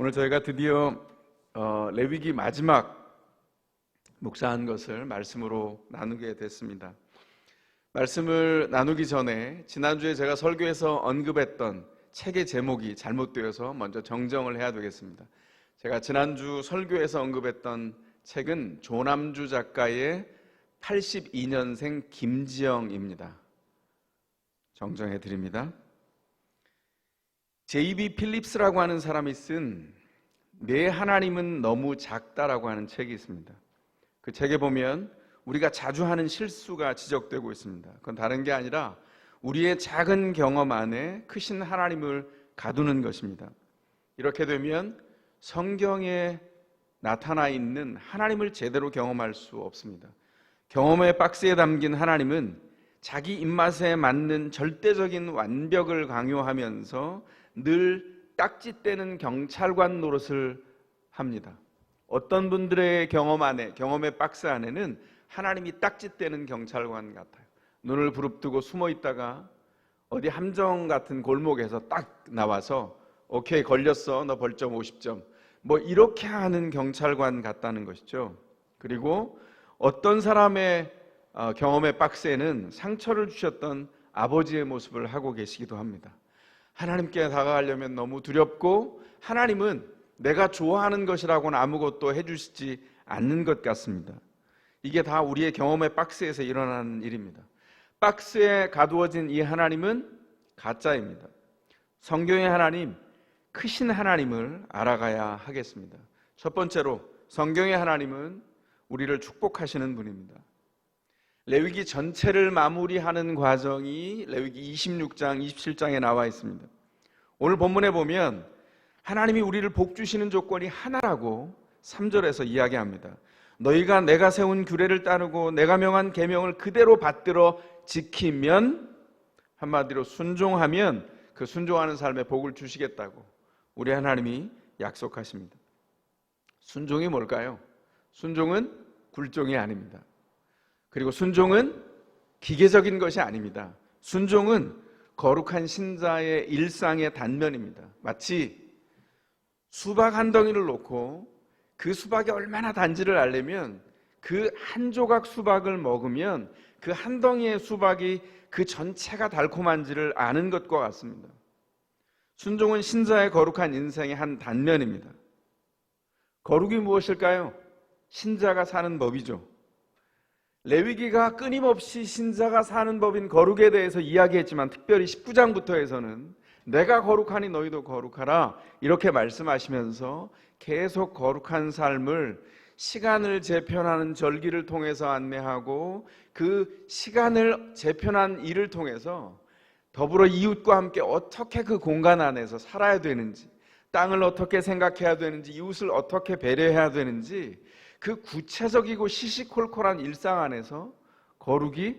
오늘 저희가 드디어 어, 레위기 마지막 묵상한 것을 말씀으로 나누게 됐습니다. 말씀을 나누기 전에 지난주에 제가 설교에서 언급했던 책의 제목이 잘못되어서 먼저 정정을 해야 되겠습니다. 제가 지난주 설교에서 언급했던 책은 조남주 작가의 82년생 김지영입니다. 정정해 드립니다. 제이비 필립스라고 하는 사람이 쓴 내 하나님은 너무 작다라고 하는 책이 있습니다. 그 책에 보면 우리가 자주 하는 실수가 지적되고 있습니다. 그건 다른 게 아니라 우리의 작은 경험 안에 크신 하나님을 가두는 것입니다. 이렇게 되면 성경에 나타나 있는 하나님을 제대로 경험할 수 없습니다. 경험의 박스에 담긴 하나님은 자기 입맛에 맞는 절대적인 완벽을 강요하면서 늘 딱지떼는 경찰관 노릇을 합니다. 어떤 분들의 경험 안에, 경험의 박스 안에는 하나님이 딱지떼는 경찰관 같아요. 눈을 부릅뜨고 숨어 있다가 어디 함정 같은 골목에서 딱 나와서 오케이 걸렸어 너 벌점 50점 뭐 이렇게 하는 경찰관 같다는 것이죠. 그리고 어떤 사람의 어, 경험의 박스에는 상처를 주셨던 아버지의 모습을 하고 계시기도 합니다. 하나님께 다가가려면 너무 두렵고 하나님은 내가 좋아하는 것이라고는 아무것도 해주시지 않는 것 같습니다. 이게 다 우리의 경험의 박스에서 일어나는 일입니다. 박스에 가두어진 이 하나님은 가짜입니다. 성경의 하나님, 크신 하나님을 알아가야 하겠습니다. 첫 번째로 성경의 하나님은 우리를 축복하시는 분입니다. 레위기 전체를 마무리하는 과정이 레위기 26장, 27장에 나와 있습니다. 오늘 본문에 보면 하나님이 우리를 복 주시는 조건이 하나라고 3절에서 이야기합니다. 너희가 내가 세운 규례를 따르고 내가 명한 계명을 그대로 받들어 지키면 한마디로 순종하면 그 순종하는 삶에 복을 주시겠다고 우리 하나님이 약속하십니다. 순종이 뭘까요? 순종은 굴종이 아닙니다. 그리고 순종은 기계적인 것이 아닙니다. 순종은 거룩한 신자의 일상의 단면입니다. 마치 수박 한 덩이를 놓고 그 수박이 얼마나 단지를 알려면 그 한 조각 수박을 먹으면 그 한 덩이의 수박이 그 전체가 달콤한지를 아는 것과 같습니다. 순종은 신자의 거룩한 인생의 한 단면입니다. 거룩이 무엇일까요? 신자가 사는 법이죠. 레위기가 끊임없이 신자가 사는 법인 거룩에 대해서 이야기했지만 특별히 19장부터에서는 내가 거룩하니 너희도 거룩하라 이렇게 말씀하시면서 계속 거룩한 삶을 시간을 재편하는 절기를 통해서 안내하고 그 시간을 재편한 일을 통해서 더불어 이웃과 함께 어떻게 그 공간 안에서 살아야 되는지 땅을 어떻게 생각해야 되는지 이웃을 어떻게 배려해야 되는지 그 구체적이고 시시콜콜한 일상 안에서 거룩이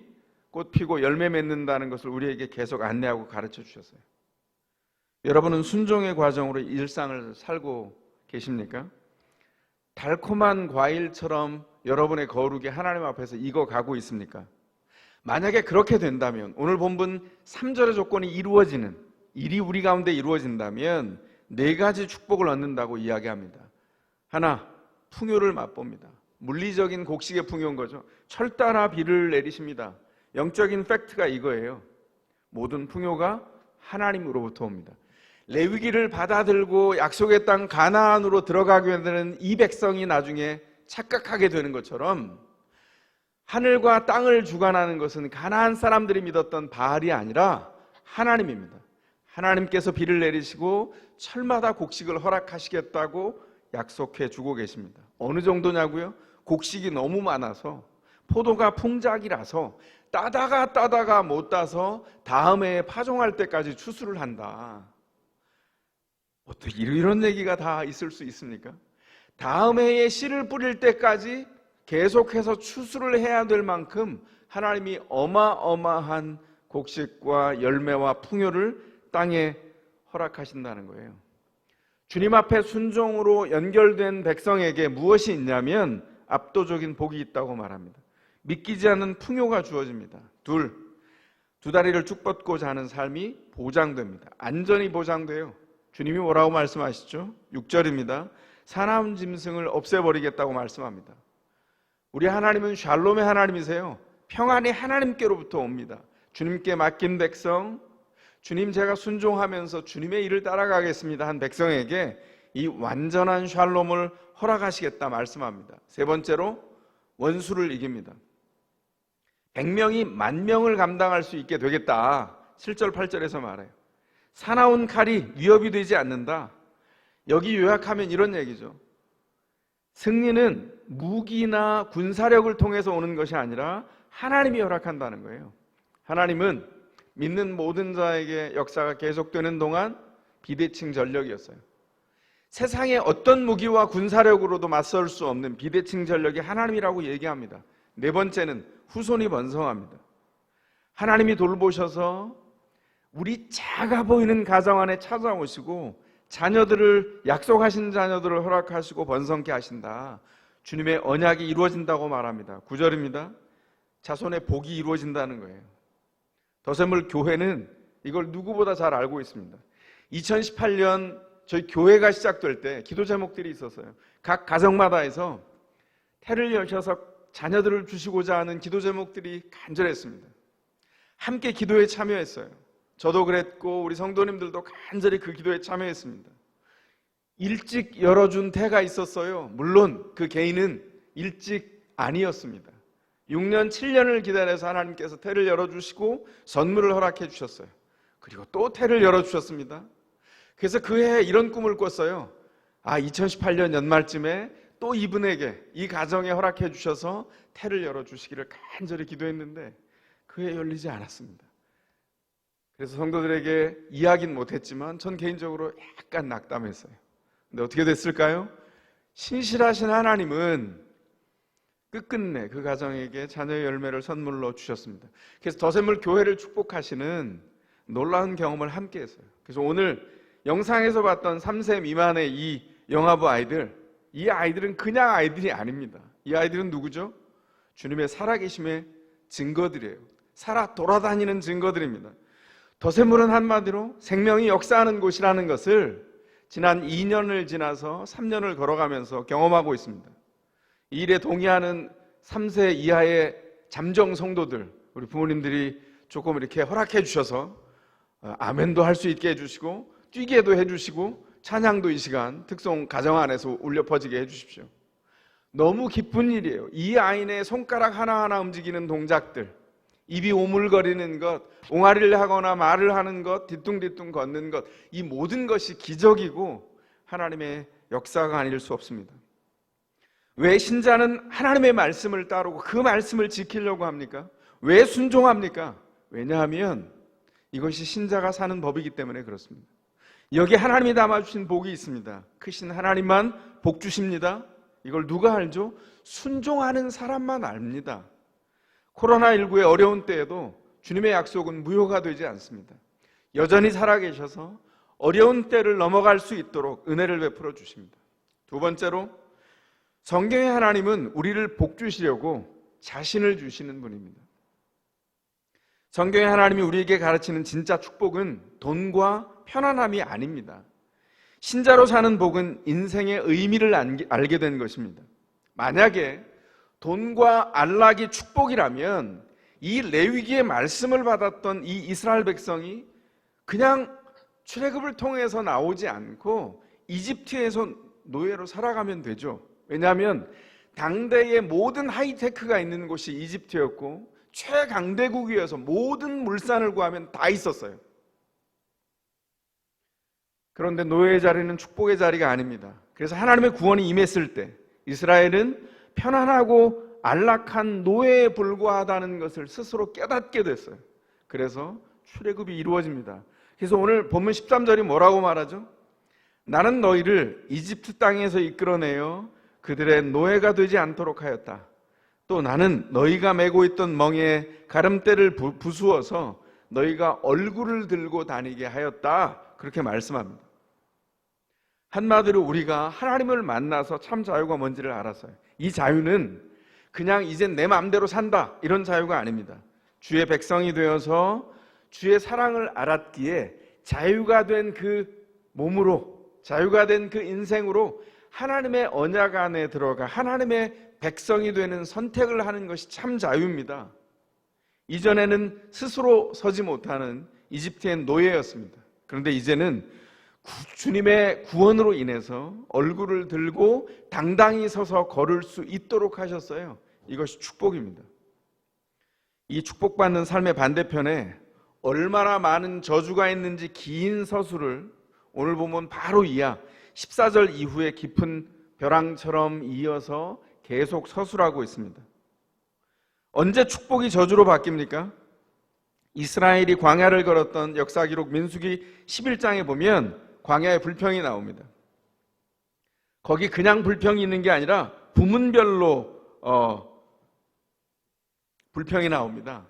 꽃 피고 열매 맺는다는 것을 우리에게 계속 안내하고 가르쳐 주셨어요. 여러분은 순종의 과정으로 일상을 살고 계십니까? 달콤한 과일처럼 여러분의 거룩이 하나님 앞에서 익어가고 있습니까? 만약에 그렇게 된다면 오늘 본문 3절의 조건이 이루어지는 일이 우리 가운데 이루어진다면 네 가지 축복을 얻는다고 이야기합니다. 하나, 풍요를 맛봅니다. 물리적인 곡식의 풍요인 거죠. 철 따라 비를 내리십니다. 영적인 팩트가 이거예요. 모든 풍요가 하나님으로부터 옵니다. 레위기를 받아들고 약속의 땅 가나안으로 들어가게 되는 이 백성이 나중에 착각하게 되는 것처럼 하늘과 땅을 주관하는 것은 가나안 사람들이 믿었던 바알이 아니라 하나님입니다. 하나님께서 비를 내리시고 철마다 곡식을 허락하시겠다고 약속해 주고 계십니다. 어느 정도냐고요? 곡식이 너무 많아서 포도가 풍작이라서 따다가 따다가 못 따서 다음에 파종할 때까지 추수를 한다. 어떻게 이런 얘기가 다 있을 수 있습니까? 다음 해에 씨를 뿌릴 때까지 계속해서 추수를 해야 될 만큼 하나님이 어마어마한 곡식과 열매와 풍요를 땅에 허락하신다는 거예요. 주님 앞에 순종으로 연결된 백성에게 무엇이 있냐면 압도적인 복이 있다고 말합니다. 믿기지 않는 풍요가 주어집니다. 둘, 두 다리를 쭉 뻗고 자는 삶이 보장됩니다. 안전이 보장돼요. 주님이 뭐라고 말씀하시죠? 6절입니다. 사나운 짐승을 없애버리겠다고 말씀합니다. 우리 하나님은 샬롬의 하나님이세요. 평안이 하나님께로부터 옵니다. 주님께 맡긴 백성, 주님 제가 순종하면서 주님의 일을 따라가겠습니다 한 백성에게 이 완전한 샬롬을 허락하시겠다 말씀합니다. 세 번째로 원수를 이깁니다. 100명이 만 명을 감당할 수 있게 되겠다. 7절 8절에서 말해요. 사나운 칼이 위협이 되지 않는다. 여기 요약하면 이런 얘기죠. 승리는 무기나 군사력을 통해서 오는 것이 아니라 하나님이 허락한다는 거예요. 하나님은 믿는 모든 자에게 역사가 계속되는 동안 비대칭 전력이었어요. 세상의 어떤 무기와 군사력으로도 맞설 수 없는 비대칭 전력이 하나님이라고 얘기합니다. 네 번째는 후손이 번성합니다. 하나님이 돌보셔서 우리 작아 보이는 가정 안에 찾아오시고 자녀들을 약속하신 자녀들을 허락하시고 번성케 하신다. 주님의 언약이 이루어진다고 말합니다. 9절입니다. 자손의 복이 이루어진다는 거예요. 더샘물 교회는 이걸 누구보다 잘 알고 있습니다. 2018년 저희 교회가 시작될 때 기도 제목들이 있었어요. 각 가정마다 해서 태를 여셔서 자녀들을 주시고자 하는 기도 제목들이 간절했습니다. 함께 기도에 참여했어요. 저도 그랬고 우리 성도님들도 간절히 그 기도에 참여했습니다. 일찍 열어준 태가 있었어요. 물론 그 개인은 일찍 아니었습니다. 6년, 7년을 기다려서 하나님께서 태를 열어주시고 선물을 허락해 주셨어요. 그리고 또 태를 열어주셨습니다. 그래서 그 해에 이런 꿈을 꿨어요. 아, 2018년 연말쯤에 또 이분에게 이 가정에 허락해 주셔서 태를 열어주시기를 간절히 기도했는데 그해 열리지 않았습니다. 그래서 성도들에게 이야기는 못했지만 전 개인적으로 약간 낙담했어요. 근데 어떻게 됐을까요? 신실하신 하나님은 끝끝내 그 가정에게 자녀의 열매를 선물로 주셨습니다. 그래서 더샘물 교회를 축복하시는 놀라운 경험을 함께 했어요. 그래서 오늘 영상에서 봤던 3세 미만의 이 영아부 아이들, 이 아이들은 그냥 아이들이 아닙니다. 이 아이들은 누구죠? 주님의 살아계심의 증거들이에요. 살아 돌아다니는 증거들입니다. 더샘물은 한마디로 생명이 역사하는 곳이라는 것을 지난 2년을 지나서 3년을 걸어가면서 경험하고 있습니다. 이 일에 동의하는 3세 이하의 잠정 성도들, 우리 부모님들이 조금 이렇게 허락해 주셔서 어, 아멘도 할 수 있게 해주시고 뛰게도 해주시고 찬양도 이 시간 특송 가정 안에서 울려 퍼지게 해주십시오. 너무 기쁜 일이에요. 이 아이의 손가락 하나하나 움직이는 동작들, 입이 오물거리는 것, 옹알이를 하거나 말을 하는 것, 뒤뚱뒤뚱 걷는 것, 이 모든 것이 기적이고 하나님의 역사가 아닐 수 없습니다. 왜 신자는 하나님의 말씀을 따르고 그 말씀을 지키려고 합니까? 왜 순종합니까? 왜냐하면 이것이 신자가 사는 법이기 때문에 그렇습니다. 여기 하나님이 담아주신 복이 있습니다. 크신 하나님만 복 주십니다. 이걸 누가 알죠? 순종하는 사람만 압니다. 코로나19의 어려운 때에도 주님의 약속은 무효가 되지 않습니다. 여전히 살아계셔서 어려운 때를 넘어갈 수 있도록 은혜를 베풀어 주십니다. 두 번째로 성경의 하나님은 우리를 복 주시려고 자신을 주시는 분입니다. 성경의 하나님이 우리에게 가르치는 진짜 축복은 돈과 편안함이 아닙니다. 신자로 사는 복은 인생의 의미를 알게 된 것입니다. 만약에 돈과 안락이 축복이라면 이 레위기의 말씀을 받았던 이 이스라엘 백성이 그냥 출애굽을 통해서 나오지 않고 이집트에서 노예로 살아가면 되죠. 왜냐하면 당대의 모든 하이테크가 있는 곳이 이집트였고 최강대국이어서 모든 물산을 구하면 다 있었어요. 그런데 노예의 자리는 축복의 자리가 아닙니다. 그래서 하나님의 구원이 임했을 때 이스라엘은 편안하고 안락한 노예에 불과하다는 것을 스스로 깨닫게 됐어요. 그래서 출애굽이 이루어집니다. 그래서 오늘 본문 13절이 뭐라고 말하죠? 나는 너희를 이집트 땅에서 이끌어내어 그들의 노예가 되지 않도록 하였다. 또 나는 너희가 메고 있던 멍에 가름대를 부수어서 너희가 얼굴을 들고 다니게 하였다. 그렇게 말씀합니다. 한마디로 우리가 하나님을 만나서 참 자유가 뭔지를 알았어요. 이 자유는 그냥 이제 내 마음대로 산다 이런 자유가 아닙니다. 주의 백성이 되어서 주의 사랑을 알았기에 자유가 된 그 몸으로 자유가 된 그 인생으로 하나님의 언약 안에 들어가 하나님의 백성이 되는 선택을 하는 것이 참 자유입니다. 이전에는 스스로 서지 못하는 이집트의 노예였습니다. 그런데 이제는 구- 주님의 구원으로 인해서 얼굴을 들고 당당히 서서 걸을 수 있도록 하셨어요. 이것이 축복입니다. 이 축복받는 삶의 반대편에 얼마나 많은 저주가 있는지 긴 서술을 오늘 보면 바로 이하 14절 이후에 깊은 벼랑처럼 이어서 계속 서술하고 있습니다. 언제 축복이 저주로 바뀝니까? 이스라엘이 광야를 걸었던 역사 기록 민수기 11장에 보면 광야의 불평이 나옵니다. 거기 그냥 불평이 있는 게 아니라 부문별로 어, 불평이 나옵니다.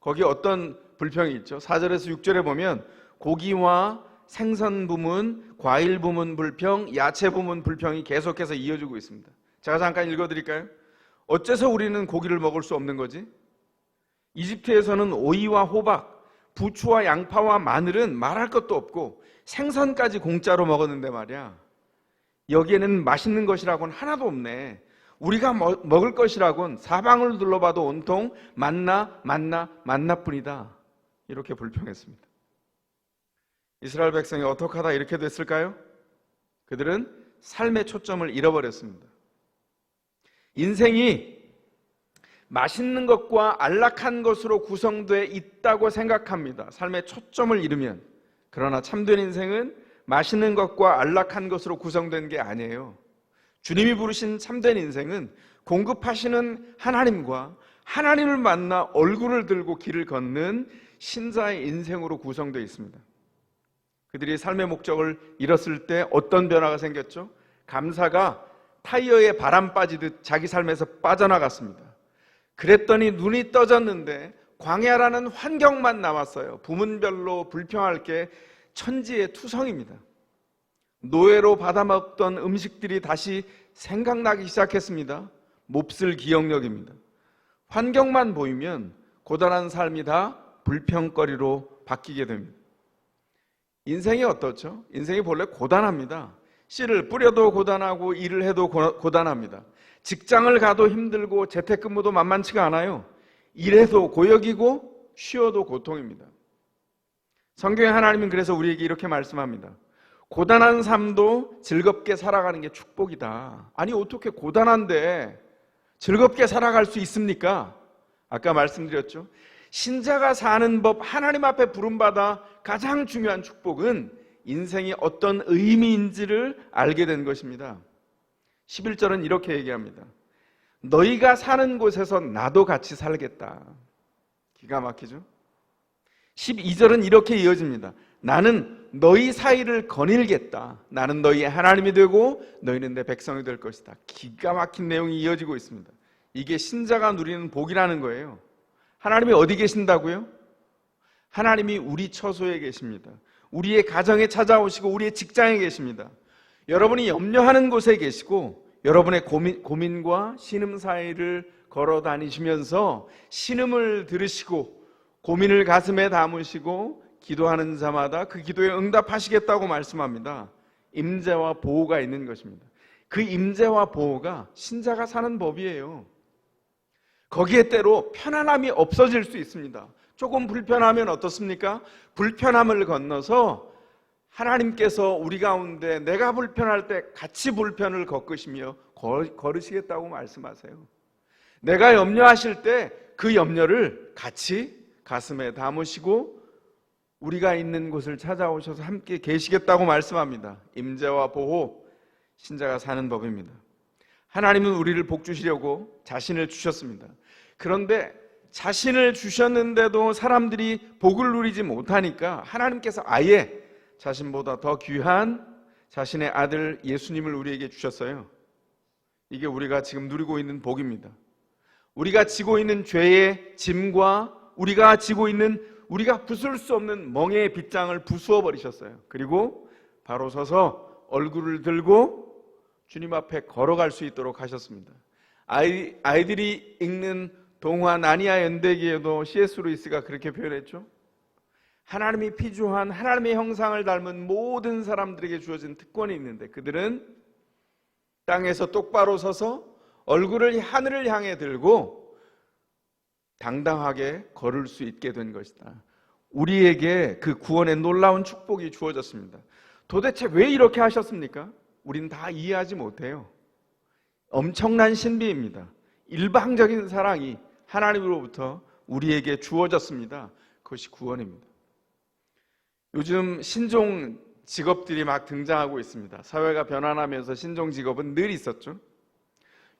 거기 어떤 불평이 있죠? 4절에서 6절에 보면 고기와 생선 부문, 과일 부문 불평, 야채 부문 불평이 계속해서 이어지고 있습니다. 제가 잠깐 읽어 드릴까요? 어째서 우리는 고기를 먹을 수 없는 거지? 이집트에서는 오이와 호박, 부추와 양파와 마늘은 말할 것도 없고 생선까지 공짜로 먹었는데 말이야. 여기에는 맛있는 것이라고는 하나도 없네. 우리가 먹- 먹을 것이라곤 사방을 둘러봐도 온통 만나, 만나, 만나뿐이다. 이렇게 불평했습니다. 이스라엘 백성이 어떻게 하다 이렇게 됐을까요? 그들은 삶의 초점을 잃어버렸습니다. 인생이 맛있는 것과 안락한 것으로 구성되어 있다고 생각합니다. 삶의 초점을 잃으면. 그러나 참된 인생은 맛있는 것과 안락한 것으로 구성된 게 아니에요. 주님이 부르신 참된 인생은 공급하시는 하나님과 하나님을 만나 얼굴을 들고 길을 걷는 신자의 인생으로 구성되어 있습니다. 그들이 삶의 목적을 잃었을 때 어떤 변화가 생겼죠? 감사가 타이어에 바람 빠지듯 자기 삶에서 빠져나갔습니다. 그랬더니 눈이 떠졌는데 광야라는 환경만 남았어요. 부문별로 불평할 게 천지의 투성입니다. 노예로 받아먹던 음식들이 다시 생각나기 시작했습니다. 몹쓸 기억력입니다. 환경만 보이면 고단한 삶이 다 불평거리로 바뀌게 됩니다. 인생이 어떻죠? 인생이 본래 고단합니다. 씨를 뿌려도 고단하고 일을 해도 고- 고단합니다. 직장을 가도 힘들고 재택근무도 만만치가 않아요. 일해도 고역이고 쉬어도 고통입니다. 성경의 하나님은 그래서 우리에게 이렇게 말씀합니다. 고단한 삶도 즐겁게 살아가는 게 축복이다. 아니 어떻게 고단한데 즐겁게 살아갈 수 있습니까? 아까 말씀드렸죠. 신자가 사는 법 하나님 앞에 부름받아 가장 중요한 축복은 인생이 어떤 의미인지를 알게 된 것입니다. 11절은 이렇게 얘기합니다. 너희가 사는 곳에서 나도 같이 살겠다. 기가 막히죠? 12절은 이렇게 이어집니다. 나는 너희 사이를 거닐겠다. 나는 너희의 하나님이 되고 너희는 내 백성이 될 것이다. 기가 막힌 내용이 이어지고 있습니다. 이게 신자가 누리는 복이라는 거예요. 하나님이 어디 계신다고요? 하나님이 우리 처소에 계십니다. 우리의 가정에 찾아오시고 우리의 직장에 계십니다. 여러분이 염려하는 곳에 계시고 여러분의 고민, 고민과 신음 사이를 걸어 다니시면서 신음을 들으시고 고민을 가슴에 담으시고 기도하는 자마다 그 기도에 응답하시겠다고 말씀합니다. 임재와 보호가 있는 것입니다. 그 임재와 보호가 신자가 사는 법이에요. 거기에 때로 편안함이 없어질 수 있습니다. 조금 불편하면 어떻습니까? 불편함을 건너서 하나님께서 우리 가운데 내가 불편할 때 같이 불편을 겪으시며 걸- 걸으시겠다고 말씀하세요. 내가 염려하실 때 그 염려를 같이 가슴에 담으시고 우리가 있는 곳을 찾아오셔서 함께 계시겠다고 말씀합니다. 임재와 보호 신자가 사는 법입니다. 하나님은 우리를 복 주시려고 자신을 주셨습니다. 그런데 자신을 주셨는데도 사람들이 복을 누리지 못하니까 하나님께서 아예 자신보다 더 귀한 자신의 아들 예수님을 우리에게 주셨어요. 이게 우리가 지금 누리고 있는 복입니다. 우리가 지고 있는 죄의 짐과 우리가 지고 있는 우리가 부술 수 없는 멍해의 빗장을 부수어 버리셨어요. 그리고 바로 서서 얼굴을 들고 주님 앞에 걸어갈 수 있도록 하셨습니다. 아이, 아이들이 읽는 동화 나니아 연대기에도 C.S. 루이스가 그렇게 표현했죠. 하나님이 피조한 하나님의 형상을 닮은 모든 사람들에게 주어진 특권이 있는데 그들은 땅에서 똑바로 서서 얼굴을 하늘을 향해 들고 당당하게 걸을 수 있게 된 것이다. 우리에게 그 구원의 놀라운 축복이 주어졌습니다. 도대체 왜 이렇게 하셨습니까? 우린 다 이해하지 못해요. 엄청난 신비입니다. 일방적인 사랑이 하나님으로부터 우리에게 주어졌습니다. 그것이 구원입니다. 요즘 신종 직업들이 막 등장하고 있습니다. 사회가 변화하면서 신종 직업은 늘 있었죠.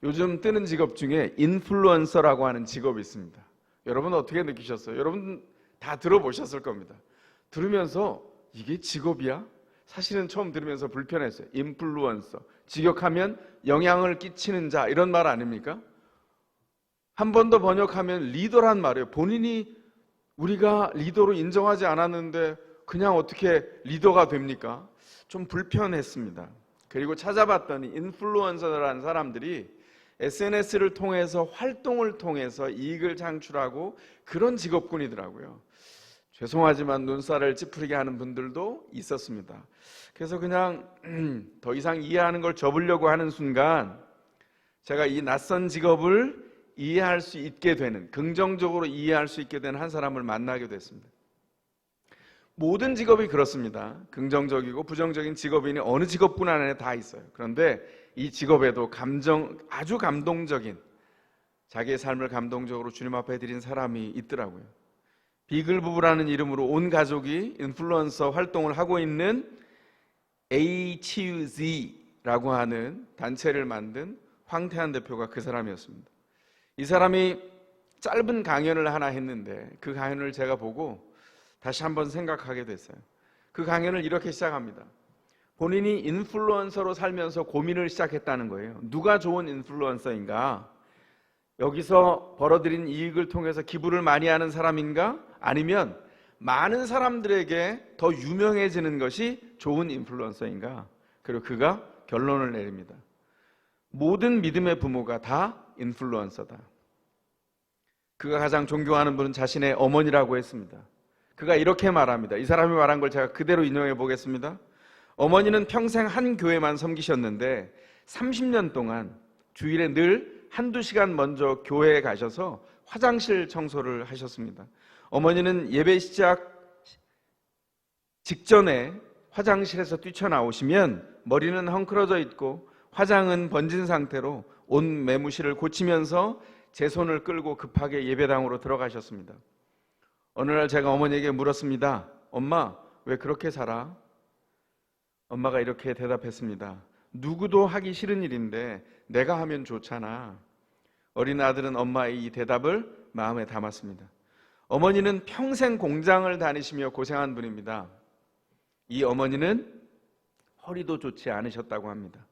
요즘 뜨는 직업 중에 인플루언서라고 하는 직업이 있습니다. 여러분 어떻게 느끼셨어요? 여러분 다 들어보셨을 겁니다. 들으면서 이게 직업이야? 사실은 처음 들으면서 불편했어요. 인플루언서. 직역하면 영향을 끼치는 자 이런 말 아닙니까? 한 번 더 번역하면 리더란 말이에요. 본인이 우리가 리더로 인정하지 않았는데 그냥 어떻게 리더가 됩니까? 좀 불편했습니다. 그리고 찾아봤더니 인플루언서라는 사람들이 SNS를 통해서 활동을 통해서 이익을 창출하고 그런 직업군이더라고요. 죄송하지만 눈살을 찌푸리게 하는 분들도 있었습니다. 그래서 그냥 더 이상 이해하는 걸 접으려고 하는 순간 제가 이 낯선 직업을 이해할 수 있게 되는 긍정적으로 이해할 수 있게 되는 한 사람을 만나게 됐습니다. 모든 직업이 그렇습니다. 긍정적이고 부정적인 직업인이 어느 직업뿐 안에 다 있어요. 그런데 이 직업에도 감정 아주 감동적인 자기의 삶을 감동적으로 주님 앞에 드린 사람이 있더라고요. 비글 부부라는 이름으로 온 가족이 인플루언서 활동을 하고 있는 HUZ라고 하는 단체를 만든 황태한 대표가 그 사람이었습니다. 이 사람이 짧은 강연을 하나 했는데 그 강연을 제가 보고 다시 한번 생각하게 됐어요. 그 강연을 이렇게 시작합니다. 본인이 인플루언서로 살면서 고민을 시작했다는 거예요. 누가 좋은 인플루언서인가? 여기서 벌어들인 이익을 통해서 기부를 많이 하는 사람인가? 아니면 많은 사람들에게 더 유명해지는 것이 좋은 인플루언서인가? 그리고 그가 결론을 내립니다. 모든 믿음의 부모가 다 인플루언서다. 그가 가장 존경하는 분은 자신의 어머니라고 했습니다. 그가 이렇게 말합니다. 이 사람이 말한 걸 제가 그대로 인용해 보겠습니다. 어머니는 평생 한 교회만 섬기셨는데 30년 동안 주일에 늘 한두 시간 먼저 교회에 가셔서 화장실 청소를 하셨습니다. 어머니는 예배 시작 직전에 화장실에서 뛰쳐나오시면 머리는 헝클어져 있고 화장은 번진 상태로 온 매무실을 고치면서 제 손을 끌고 급하게 예배당으로 들어가셨습니다. 어느 날 제가 어머니에게 물었습니다. 엄마, 왜 그렇게 살아? 엄마가 이렇게 대답했습니다. 누구도 하기 싫은 일인데 내가 하면 좋잖아. 어린 아들은 엄마의 이 대답을 마음에 담았습니다. 어머니는 평생 공장을 다니시며 고생한 분입니다. 이 어머니는 허리도 좋지 않으셨다고 합니다.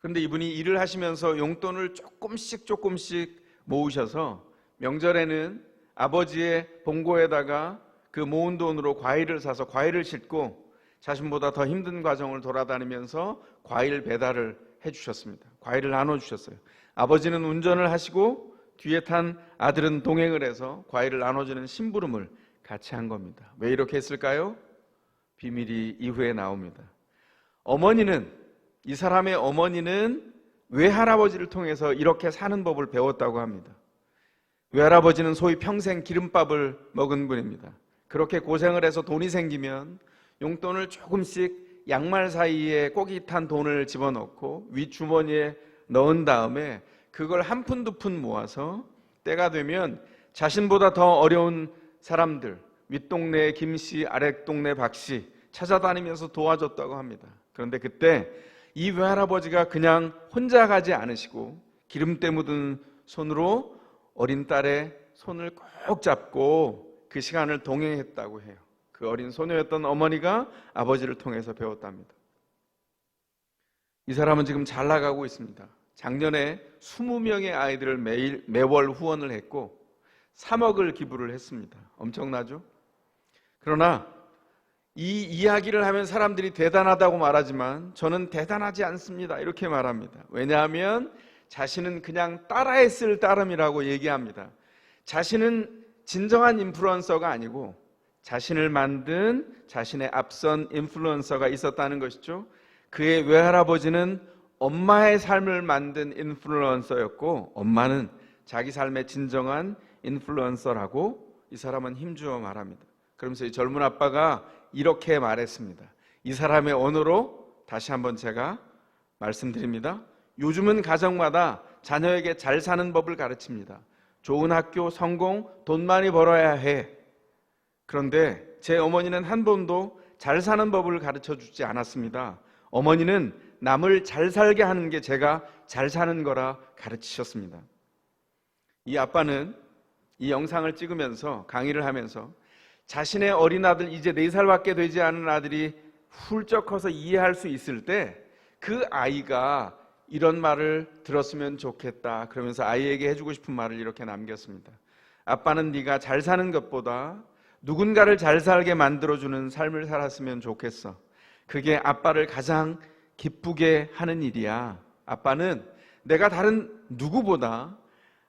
그런데 이분이 일을 하시면서 용돈을 조금씩 조금씩 모으셔서 명절에는 아버지의 봉고에다가 그 모은 돈으로 과일을 사서 과일을 싣고 자신보다 더 힘든 과정을 돌아다니면서 과일 배달을 해주셨습니다. 과일을 나눠주셨어요. 아버지는 운전을 하시고 뒤에 탄 아들은 동행을 해서 과일을 나눠주는 심부름을 같이 한 겁니다. 왜 이렇게 했을까요? 비밀이 이후에 나옵니다. 어머니는 이 사람의 어머니는 외할아버지를 통해서 이렇게 사는 법을 배웠다고 합니다. 외할아버지는 소위 평생 기름밥을 먹은 분입니다. 그렇게 고생을 해서 돈이 생기면 용돈을 조금씩 양말 사이에 탄 돈을 집어넣고 윗주머니에 넣은 다음에 그걸 한 푼 두 푼 모아서 때가 되면 자신보다 더 어려운 사람들 윗동네 김씨 아랫동네 박씨 찾아다니면서 도와줬다고 합니다. 그런데 그때 이 외할아버지가 그냥 혼자 가지 않으시고 기름때 묻은 손으로 어린 딸의 손을 꼭 잡고 그 시간을 동행했다고 해요. 그 어린 소녀였던 어머니가 아버지를 통해서 배웠답니다. 이 사람은 지금 잘 나가고 있습니다. 작년에 20명의 아이들을 매일 매월 후원을 했고 3억을 기부를 했습니다. 엄청나죠? 그러나 이 이야기를 하면 사람들이 대단하다고 말하지만 저는 대단하지 않습니다. 이렇게 말합니다. 왜냐하면 자신은 그냥 따라했을 따름이라고 얘기합니다. 자신은 진정한 인플루언서가 아니고 자신을 만든 자신의 앞선 인플루언서가 있었다는 것이죠. 그의 외할아버지는 엄마의 삶을 만든 인플루언서였고 엄마는 자기 삶의 진정한 인플루언서라고 이 사람은 힘주어 말합니다. 그러면서 이 젊은 아빠가 이렇게 말했습니다. 이 사람의 언어로 다시 한번 제가 말씀드립니다. 요즘은 가정마다 자녀에게 잘 사는 법을 가르칩니다. 좋은 학교, 성공, 돈 많이 벌어야 해. 그런데 제 어머니는 한 번도 잘 사는 법을 가르쳐 주지 않았습니다. 어머니는 남을 잘 살게 하는 게 제가 잘 사는 거라 가르치셨습니다. 이 아빠는 이 영상을 찍으면서 강의를 하면서 자신의 어린 아들 이제 네 살밖에 되지 않은 아들이 훌쩍 커서 이해할 수 있을 때 그 아이가 이런 말을 들었으면 좋겠다 그러면서 아이에게 해주고 싶은 말을 이렇게 남겼습니다. 아빠는 네가 잘 사는 것보다 누군가를 잘 살게 만들어주는 삶을 살았으면 좋겠어. 그게 아빠를 가장 기쁘게 하는 일이야. 아빠는 내가 다른 누구보다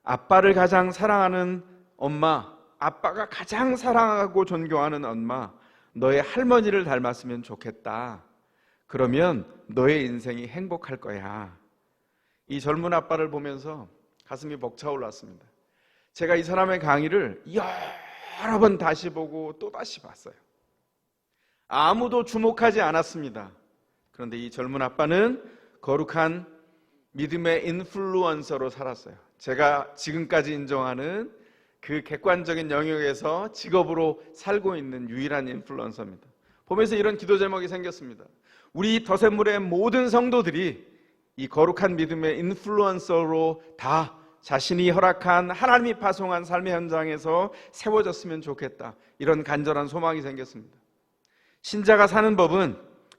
아빠를 가장 사랑하는 엄마, 아빠가 가장 사랑하고 존경하는 엄마, 너의 할머니를 닮았으면 좋겠다. 그러면 너의 인생이 행복할 거야. 이 젊은 아빠를 보면서 가슴이 벅차올랐습니다. 제가 이 사람의 강의를 여러 번 다시 보고 또 다시 봤어요. 아무도 주목하지 않았습니다. 그런데 이 젊은 아빠는 거룩한 믿음의 인플루언서로 살았어요. 제가 지금까지 인정하는 그 객관적인 영역에서 직업으로 살고 있는 유일한 인플루언서입니다. 보면서 이런 기도 제목이 생겼습니다. 우리 더샘물의 모든 성도들이 이 거룩한 믿음의 인플루언서로 다 자신이 허락한 하나님이 파송한 삶의 현장에서 세워졌으면 좋겠다. 이런 간절한 소망이 생겼습니다. 신자가 사는 법은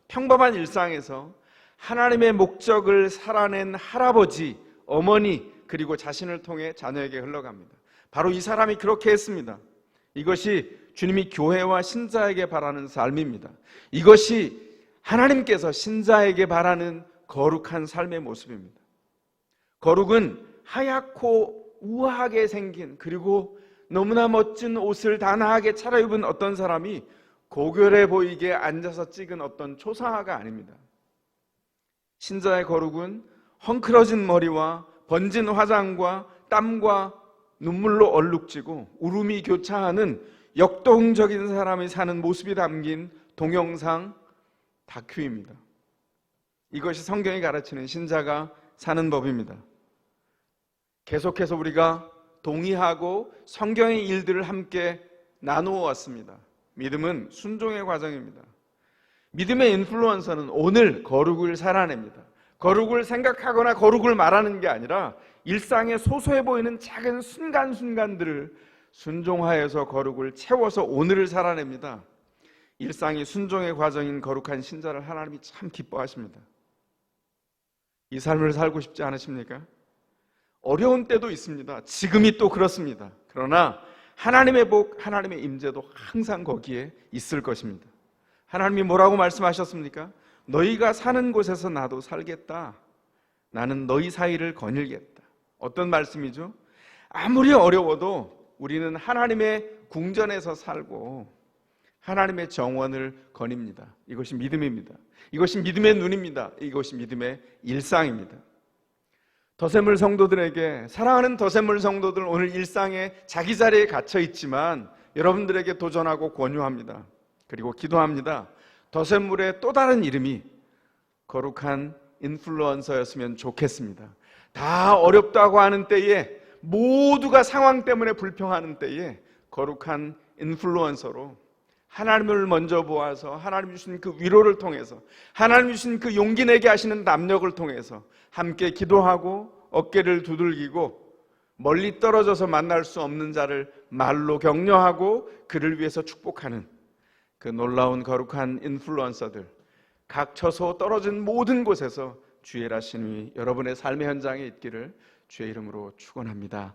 평범한 일상에서 하나님의 목적을 살아낸 할아버지, 어머니, 그리고 자신을 통해 자녀에게 흘러갑니다. 바로 이 사람이 그렇게 했습니다. 이것이 주님이 교회와 신자에게 바라는 삶입니다. 이것이 하나님께서 신자에게 바라는 거룩한 삶의 모습입니다. 거룩은 하얗고 우아하게 생긴 그리고 너무나 멋진 옷을 단아하게 차려입은 어떤 사람이 고결해 보이게 앉아서 찍은 어떤 초상화가 아닙니다. 신자의 거룩은 헝클어진 머리와 번진 화장과 땀과 눈물로 얼룩지고 울음이 교차하는 역동적인 사람이 사는 모습이 담긴 동영상 다큐입니다. 이것이 성경이 가르치는 신자가 사는 법입니다. 계속해서 우리가 동의하고 성경의 일들을 함께 나누어 왔습니다. 믿음은 순종의 과정입니다. 믿음의 인플루언서는 오늘 거룩을 살아냅니다. 거룩을 생각하거나 거룩을 말하는 게 아니라 일상에 소소해 보이는 작은 순간순간들을 순종하여서 거룩을 채워서 오늘을 살아냅니다. 일상이 순종의 과정인 거룩한 신자를 하나님이 참 기뻐하십니다. 이 삶을 살고 싶지 않으십니까? 어려운 때도 있습니다. 지금이 또 그렇습니다. 그러나 하나님의 복, 하나님의 임재도 항상 거기에 있을 것입니다. 하나님이 뭐라고 말씀하셨습니까? 너희가 사는 곳에서 나도 살겠다. 나는 너희 사이를 거닐겠다. 어떤 말씀이죠? 아무리 어려워도 우리는 하나님의 궁전에서 살고 하나님의 정원을 거닙니다. 이것이 믿음입니다. 이것이 믿음의 눈입니다. 이것이 믿음의 일상입니다. 더샘물 성도들에게 사랑하는 더샘물 성도들 오늘 일상에 자기 자리에 갇혀 있지만 여러분들에게 도전하고 권유합니다. 그리고 기도합니다. 더샘물의 또 다른 이름이 거룩한 인플루언서였으면 좋겠습니다. 다 어렵다고 하는 때에 모두가 상황 때문에 불평하는 때에 거룩한 인플루언서로 하나님을 먼저 보아서 하나님 주신 그 위로를 통해서 하나님 주신 그 용기 내게 하시는 남력을 통해서 함께 기도하고 어깨를 두들기고 멀리 떨어져서 만날 수 없는 자를 말로 격려하고 그를 위해서 축복하는 그 놀라운 거룩한 인플루언서들 각 처소 떨어진 모든 곳에서 주의 라신이 여러분의 삶의 현장에 있기를 주의 이름으로 축원합니다.